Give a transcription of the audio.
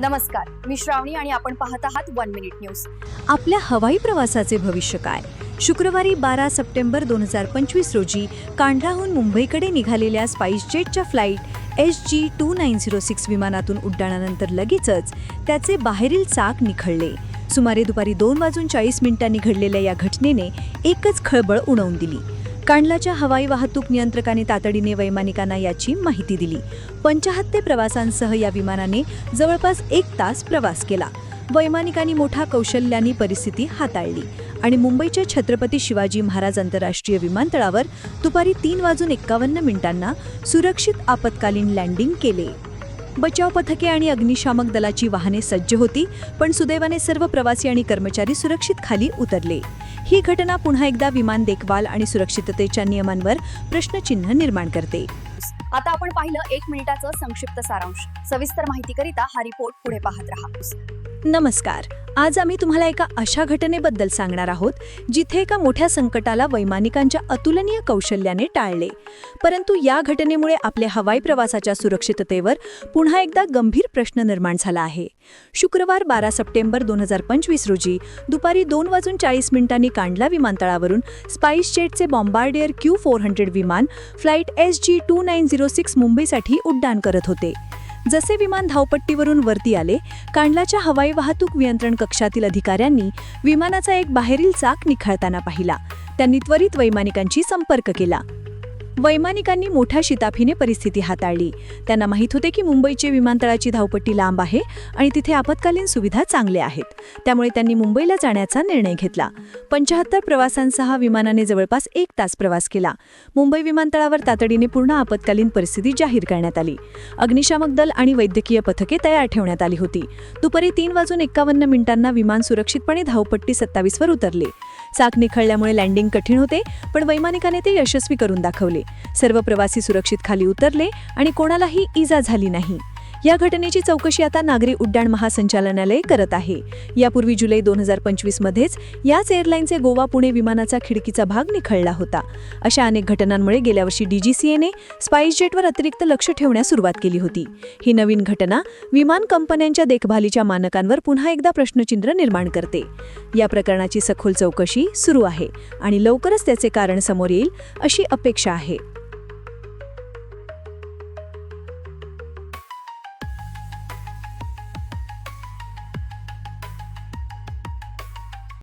नमस्कार मी श्रावणी आणि आपण पाहत आहात वन मिनिट न्यूज आपल्या हवाई प्रवासाचे भविष्य काय? शुक्रवारी बारा सप्टेंबर दोन हजार पंचवीस रोजी कांढाहून मुंबईकडे निघालेल्या स्पाईसजेटच्या flight S G two nine zero six विमानातून उड्डाणानंतर लगेचच त्याचे बाहेरील चाक निखळले. सुमारे दुपारी दोन वाजून चाळीस मिनिटांनी घडलेल्या या घटनेने एकच खळबळ उडवून दिली. कांडलाच्या हवाई वाहतूक नियंत्रकाने तातडीने वैमानिकांना याची माहिती दिली. पंचाहत्तर प्रवासांसह या विमानाने जवळपास एक तास प्रवास केला. वैमानिकांनी मोठ्या कौशल्याने परिस्थिती हाताळली आणि मुंबईच्या छत्रपती शिवाजी महाराज आंतरराष्ट्रीय विमानतळावर दुपारी तीन वाजून एक्कावन्न मिनिटांना सुरक्षित आपत्कालीन लँडिंग केले. बचाव पथके आणि अग्निशामक दलाची वाहने सज्ज होती पण सुदैवाने सर्व प्रवासी आणि कर्मचारी सुरक्षित खाली उतरले. ही घटना पुन्हा एकदा विमान देखभाल आणि सुरक्षिततेच्या नियमांवर प्रश्नचिन्ह निर्माण करते. आता आपण पाहिलं एक मिनिटाचं संक्षिप्त सारांश. सविस्तर माहितीकरिता हा रिपोर्ट पुढे पाहत राहा. नमस्कार. आज आम्ही तुम्हाला एका अशा घटनेबद्दल सांगणार आहोत जिथे एका मोठ्या संकटाला वैमानिकांच्या अतुलनीय कौशल्याने टाळले. परंतु या घटनेमुळे आपल्या हवाई प्रवासाच्या सुरक्षिततेवर पुन्हा एकदा गंभीर प्रश्न निर्माण झाला आहे. शुक्रवार बारा सप्टेंबर दोन हजार पंचवीस रोजी दुपारी दोन वाजून चाळीस मिनिटांनी कांडला विमानतळावरून स्पाइस जेटचे बॉम्बार्डियर क्यू फोर हंड्रेड विमान flight S G two nine zero six मुंबईसाठी उड्डाण करत होते. जसे विमान धावपट्टीवरून वरती आले कांडलाच्या हवाई वाहतूक नियंत्रण कक्षातील अधिकाऱ्यांनी विमानाचा एक बाहेरील चाक निखळताना पाहिला. त्यांनी त्वरित वैमानिकांशी संपर्क केला. वैमानिकांनी मोठ्या शिताफीने परिस्थिती हाताळली. त्यांना माहीत होते की मुंबईचे विमानतळाची धावपट्टी लांब आहे आणि तिथे आपत्कालीन सुविधा चांगल्या आहेत. त्यामुळे त्यांनी मुंबईला जाण्याचा निर्णय घेतला. पंचाहत्तर प्रवासांसह विमानाने जवळपास एक तास प्रवास केला. मुंबई विमानतळावर तातडीने पूर्ण आपत्कालीन परिस्थिती जाहीर करण्यात आली. अग्निशामक दल आणि वैद्यकीय पथके तयार ठेवण्यात आली होती. दुपारी तीन वाजून एक्कावन्न मिनिटांना विमान सुरक्षितपणे धावपट्टी सत्तावीसवर उतरले. चाक निखळल्यामुळे लँडिंग कठीण होते पण वैमानिकाने ते यशस्वी करून दाखवले. सर्व प्रवासी सुरक्षित खाली उतरले आणि कोणालाही इजा झाली नाही. या घटनेची चौकशी आता नागरी उड्डाण महासंचालनालय करत आहे. यापूर्वी जुलै दोन हजार पंचवीसमध्येच याच एअरलाईनचे गोवा पुणे विमानाचा खिडकीचा भाग निखळला होता. अशा अनेक घटनांमुळे गेल्या वर्षी डीजीसीएने स्पाइस जेटवर अतिरिक्त लक्ष ठेवण्यास सुरुवात केली होती. ही नवीन घटना विमान कंपन्यांच्या देखभालीच्या मानकांवर पुन्हा एकदा प्रश्नचिन्ह निर्माण करते. या प्रकरणाची सखोल चौकशी सुरू आहे आणि लवकरच त्याचे कारण समोर येईल अशी अपेक्षा आहे.